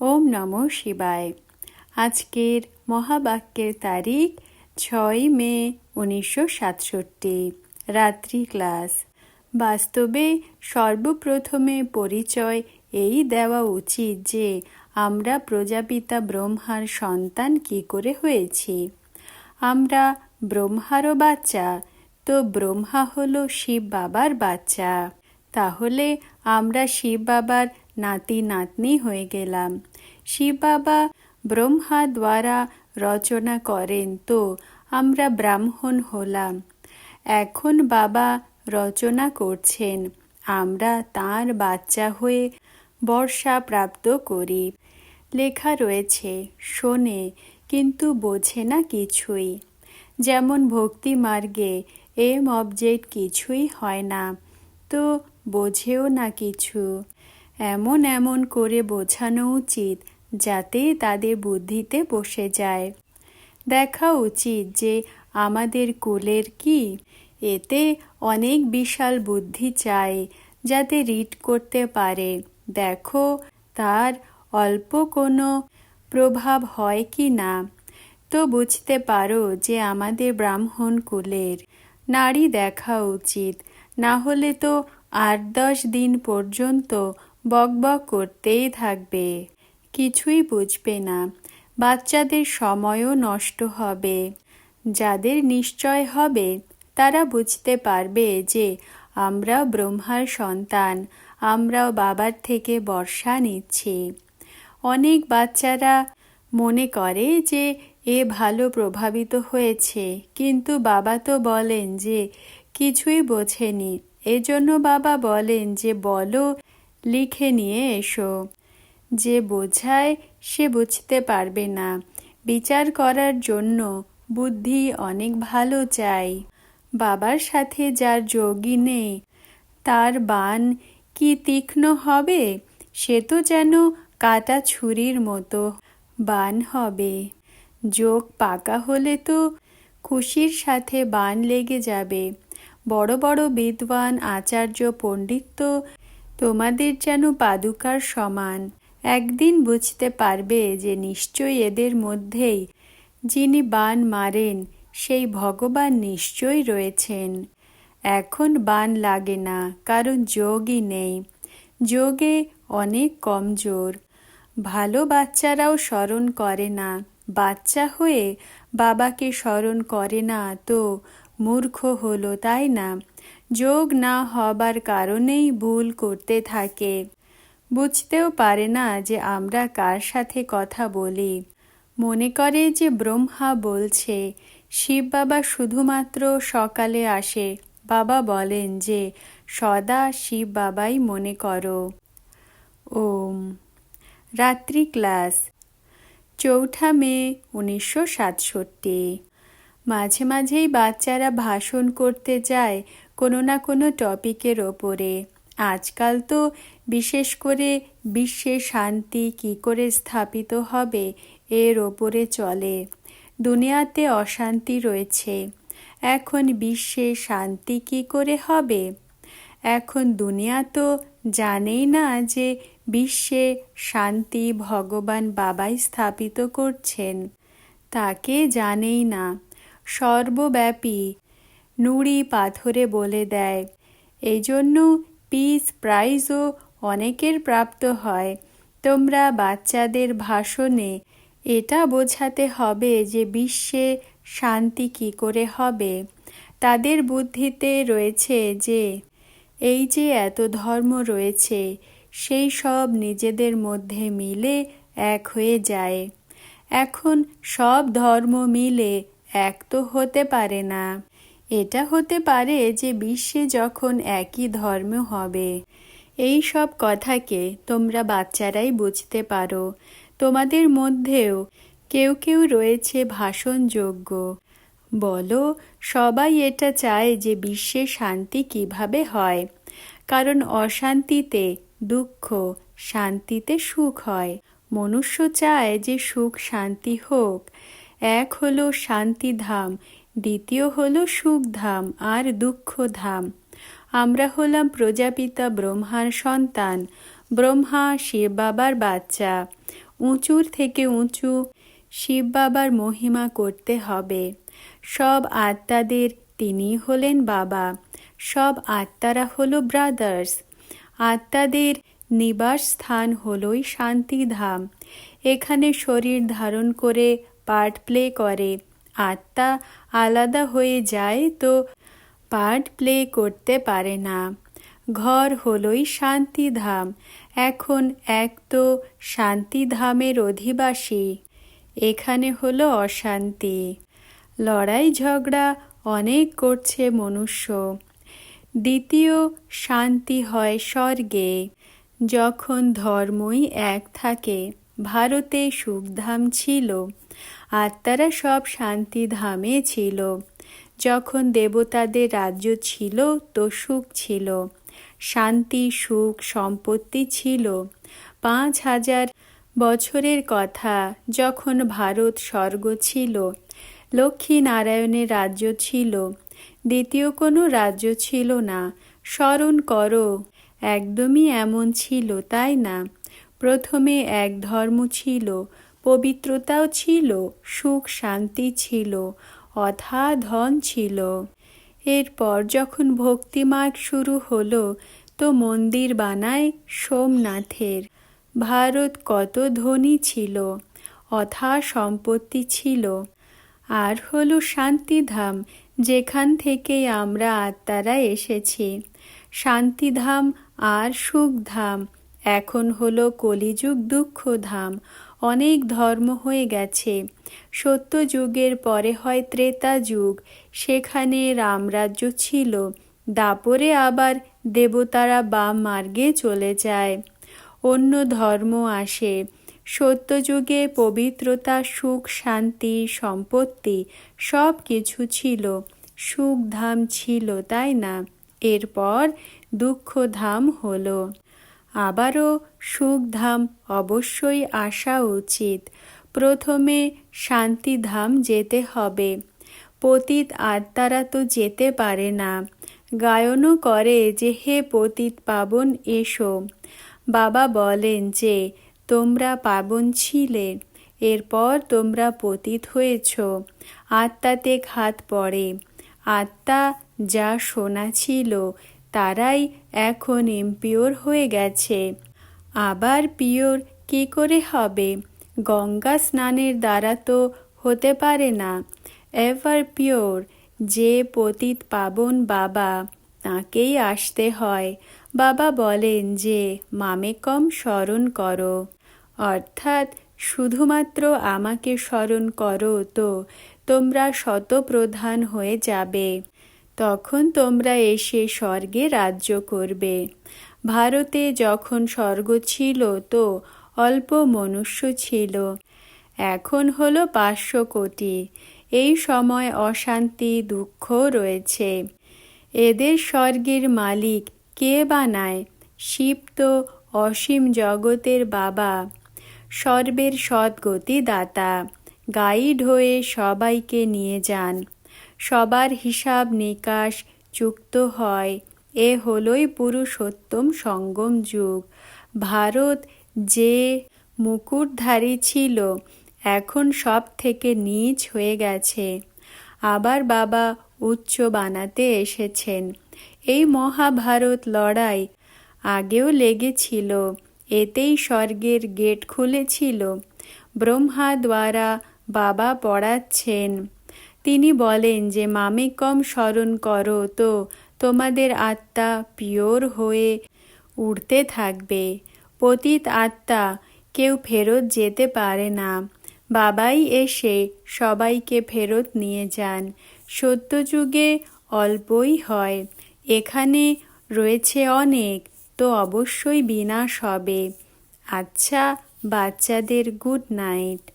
ওম নম শিবায়। আজকের মহাবাক্যের তারিখ ছয় মে উনিশশো সাতষট্টি, রাত্রি ক্লাস। বাস্তবে সর্বপ্রথমে পরিচয় এই দেওয়া উচিত যে আমরা প্রজাপিতা ব্রহ্মার সন্তান কি করে হয়েছি? আমরা ব্রহ্মারও বাচ্চা, তো ব্রহ্মা হলো শিব বাবার বাচ্চা। তাহলে আমরা শিব বাবার নাতি নাতনি হয়ে গেলাম। শিব বাবা ব্রহ্মা দ্বারা রচনা করেন তো, আমরা ব্রাহ্মণ হলাম। এখন বাবা রচনা করছেন, আমরা তার বাচ্চা হয়ে বর্ষা প্রাপ্ত করি। লেখা রয়েছে, শোনে, কিন্তু বোঝে না কিছুই। যেমন ভক্তি মার্গে এম অবজেক্ট কিছুই হয় না, তো বোঝেও না কিছু। এমন এমন করে বোঝানো উচিত যাতে তাদের বুদ্ধিতে বসে যায়। দেখা উচিত যে আমাদের কুলের কি? এতে অনেক বিশাল বুদ্ধি চাই যাতে রিড করতে পারে। দেখো, তার অল্প কোনো প্রভাব হয় কি না? তো বুঝতে পারো যে আমাদের ব্রাহ্মণ কুলের নারী দেখা উচিত। না হলে তো আট দশ দিন পর্যন্ত বকবক করতেই থাকবে। কিছুই বুঝবে না। বাচ্চাদের সময়ও নষ্ট হবে। যাদের নিশ্চয় হবে, তারা বুঝতে পারবে যে আমরা ব্রহ্মার সন্তান, আমরাও বাবার থেকে বর্ষা নিচ্ছি। অনেক বাচ্চারা মনে করে যে এ ভালো প্রভাবিত হয়েছে, কিন্তু বাবা তো বলেন যে কিছুই বোঝেনি। এজন্য বাবা বলেন যে বলো, লিখে নিয়ে এসো। যে বোঝায় সে বুঝতে পারবে না। বিচার করার জন্য বুদ্ধি অনেক ভালো চাই। বাবার সাথে যার যোগী নেই, তার বান কি তীক্ষ্ণ হবে? সে তো যেন কাটা ছুরির মতো বান হবে। যোগ পাকা হলে তো খুশির সাথে বান লেগে যাবে। বড় বড় বিদ্বান, আচার্য, পণ্ডিত তো তোমাদের যেন পাদুকার সমান। একদিন বুঝতে পারবে যে নিশ্চয়ই এদের মধ্যেই যিনি বান মারেন, সেই ভগবান নিশ্চয়ই রয়েছেন। এখন বান লাগে না, কারণ যোগই নেই। যোগে অনেক কমজোর। ভালো বাচ্চারাও স্মরণ করে না। বাচ্চা হয়ে বাবাকে স্মরণ করে না তো মূর্খ হলো, তাই না? যোগ না হবার কারণেই ভুল করতে থাকে। বুঝতেও পারে না যে আমরা কার সাথে কথা বলি। মনে করে যে ব্রহ্মা বলছে, শিব বাবা শুধুমাত্র সকালে আসে। বাবা বলেন যে, সদা শিব বাবাই মনে করো। ওম। রাত্রি ক্লাস। চৌঠা মে, উনিশশো সাতষট্টি। মাঝে মাঝেই বাচ্চারা ভাষণ করতে যায় কোনো না কোনো টপিকের ওপরে। আজকাল তো বিশেষ করে বিশ্বে শান্তি কি করে স্থাপিত হবে এর ওপরে চলে। দুনিয়াতে অশান্তি রয়েছে। এখন বিশ্বে শান্তি কি করে হবে? এখন দুনিয়া তো জানেই না যে বিশ্বে শান্তি ভগবান বাবাই স্থাপিত করছেন। তাকে জানেই না। সর্বব্যাপী নুড়ি পাথরে বলে দেয়। এই জন্য পিস প্রাইজও অনেকের প্রাপ্ত হয়। তোমরা বাচ্চাদের ভাষণে এটা বোঝাতে হবে যে বিশ্বে শান্তি কি করে হবে। তাদের বুদ্ধিতে রয়েছে যে, এই যে এত ধর্ম রয়েছে, সেই সব নিজেদের মধ্যে মিলে এক হয়ে যায়। এখন সব ধর্ম মিলে এক তো হতে পারে না। এটা হতে পারে যে বিশ্বে যখন একই ধর্ম হবে এই সব কথাকে তোমরা বাচ্চারাই বুঝতে পারো। তোমাদের মধ্যেও কেউ কেউ রয়েছে ভাষণযোগ্য। বলো, সবাই এটা চায় যে বিশ্বে শান্তি কীভাবে হয়। কারণ অশান্তিতে দুঃখ, শান্তিতে সুখ হয়। মনুষ্য চায় যে সুখ শান্তি হোক। এক হলো শান্তিধাম, দ্বিতীয় হলো সুখধাম আর দুঃখধাম। আমরা হলাম প্রজাপিতা ব্রহ্মার সন্তান। ব্রহ্মা শিব বাবার বাচ্চা। উঁচুর থেকে উঁচু শিব বাবার মহিমা করতে হবে। সব আত্মাদের তিনি হলেন বাবা। সব আত্মারা হলো ব্রাদার্স আত্মাদের নিবাস স্থান হলই শান্তিধাম। এখানে শরীর ধারণ করে পার্ট প্লে করে। আত্মা আলাদা হয়ে যায় তো পার্ট প্লে করতে পারে না। ঘর হলই শান্তিধাম। এখন এক তো শান্তিধামের অধিবাসী। এখানে হলো অশান্তি। লড়াই ঝগড়া অনেক করছে মনুষ্য। দ্বিতীয়, শান্তি হয় স্বর্গে। যখন ধর্মই এক থাকে, ভারতে সুখধাম ছিল। আত্মারা সব শান্তিধামে ছিল। যখন দেবতাদের রাজ্য ছিল, তো সুখ ছিল। শান্তি, সুখ, সম্পত্তি ছিল। পাঁচ হাজার বছরের কথা যখন ভারত স্বর্গ ছিল লক্ষ্মী নারায়ণের রাজ্য ছিল। দ্বিতীয় কোনো রাজ্য ছিল না। স্মরণ করো, একদমই এমন ছিল, তাই না? প্রথমে এক ধর্ম ছিল, পবিত্রতাও ছিল, সুখ, শান্তি ছিল। অথা ধন ছিল। এরপর যখন ভক্তিমার্গ শুরু হলো, তো মন্দির বানায় সোমনাথের। ভারত কত ধনী ছিল, অথা সম্পত্তি ছিল। আর হলো শান্তিধাম, যেখান থেকে আমরা আত্মারা এসেছি। শান্তিধাম আর সুখধাম, এখন হলো কলিযুগ দুঃখধাম। অনেক ধর্ম হয়ে গেছে। সত্য যুগের পরে হয় ত্রেতা যুগ সেখানে রামরাজ্য ছিল। দাপরে আবার দেবতারা বাম মার্গে চলে যায়। অন্য ধর্ম আসে। সত্যযুগে পবিত্রতা, সুখ, শান্তি, সম্পত্তি সব কিছু ছিল। সুখধাম ছিল, তাই না? এরপর দুঃখধাম হলো। আবারও সুখধাম অবশ্যই আসা উচিত। প্রথমে শান্তিধাম যেতে হবে। পতিত আত্মারা তো যেতে পারে না। গায়নও করে যে, হে পতিত পাবন, এসো। বাবা বলেন যে, তোমরা পাবন ছিলে, এরপর তোমরা পতিত হয়েছ। আত্মাতে ঘাত পড়ে। আত্মা যা শোনা ছিল তারাই এখন এমপিওর হয়ে গেছে। আবার পিওর কি করে হবে? গঙ্গা স্নানের দ্বারা তো হতে পারে না। এভার পিওর, যে পতিত পাবন বাবা, তাকেই আসতে হয়। বাবা বলেন যে, মামে কম স্মরণ করো। অর্থাৎ, শুধুমাত্র আমাকে স্মরণ করো তো তোমরা শতপ্রধান হয়ে যাবে। তখন তোমরা এসে স্বর্গে রাজ্য করবে। ভারতে যখন স্বর্গ ছিল তো অল্প মনুষ্য ছিল। এখন হলো পাঁচশো কোটি। এই সময় অশান্তি, দুঃখ রয়েছে। এদের স্বর্গের মালিক কে বানায় শিব তো অসীম জগতের বাবা। সর্বের সদ্গতি দাতা গাইড হয়ে সবাইকে নিয়ে যান। সবার হিসাব নিকাশ যুক্ত হয়। এ হলই পুরুষোত্তম সঙ্গম যুগ। ভারত যে মুকুটধারী ছিল, এখন সব থেকে নিচ হয়ে গেছে। আবার বাবা উচ্চ বানাতে এসেছেন। এই মহাভারত লড়াই আগেও লেগেছিল, এতেই স্বর্গের গেট খুলেছিল। ব্রহ্মা দ্বারা বাবা পড়াচ্ছেন। তিনি বলেন যে, মামে কম স্মরণ করো তো, তোমাদের আত্মা পিওর হয়ে উড়তে থাকবে। পতিত আত্মা কেউ ফেরত যেতে পারে না। বাবাই এসে সবাইকে ফেরত নিয়ে যান। সত্যযুগে অল্পই হয়। এখানে রয়েছে অনেক, তো অবশ্যই বিনাশ হবে। আচ্ছা বাচ্চাদের গুড নাইট।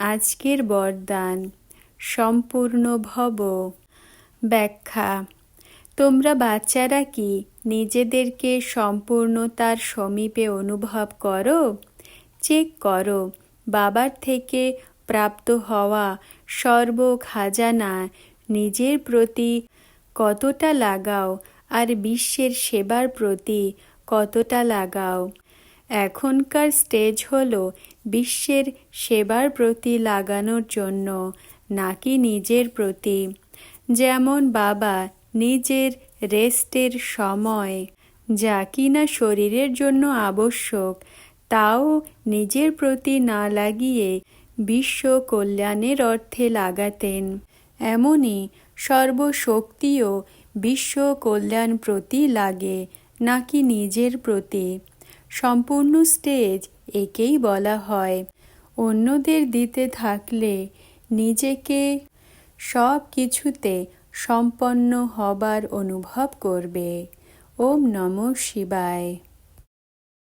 আজকের বরদান। সম্পূর্ণ ভব ব্যাখ্যা, তোমরা বাচ্চারা কি নিজেদেরকে সম্পূর্ণতার সমীপে অনুভব করো? চেক করো, বাবার থেকে প্রাপ্ত হওয়া সর্ব খাজানা নিজের প্রতি কতটা লাগাও আর বিশ্বের সেবার প্রতি কতটা লাগাও? এখনকার স্টেজ হলো বিশ্বের সেবার প্রতি লাগানোর জন্য নাকি নিজের প্রতি। যেমন বাবা নিজের রেস্টের সময়, যা কিনা শরীরের জন্য আবশ্যক, তাও নিজের প্রতি না লাগিয়ে বিশ্ব কল্যাণের অর্থে লাগাতেন। এমনই সর্বশক্তিও বিশ্ব কল্যাণ প্রতি লাগে নাকি নিজের প্রতি। সম্পূর্ণ স্টেজ একেই বলা হয়। অন্যদের দিতে থাকলে নিজেকে সব কিছুতে সম্পন্ন হবার অনুভব করবে। ওম নম শিবায়।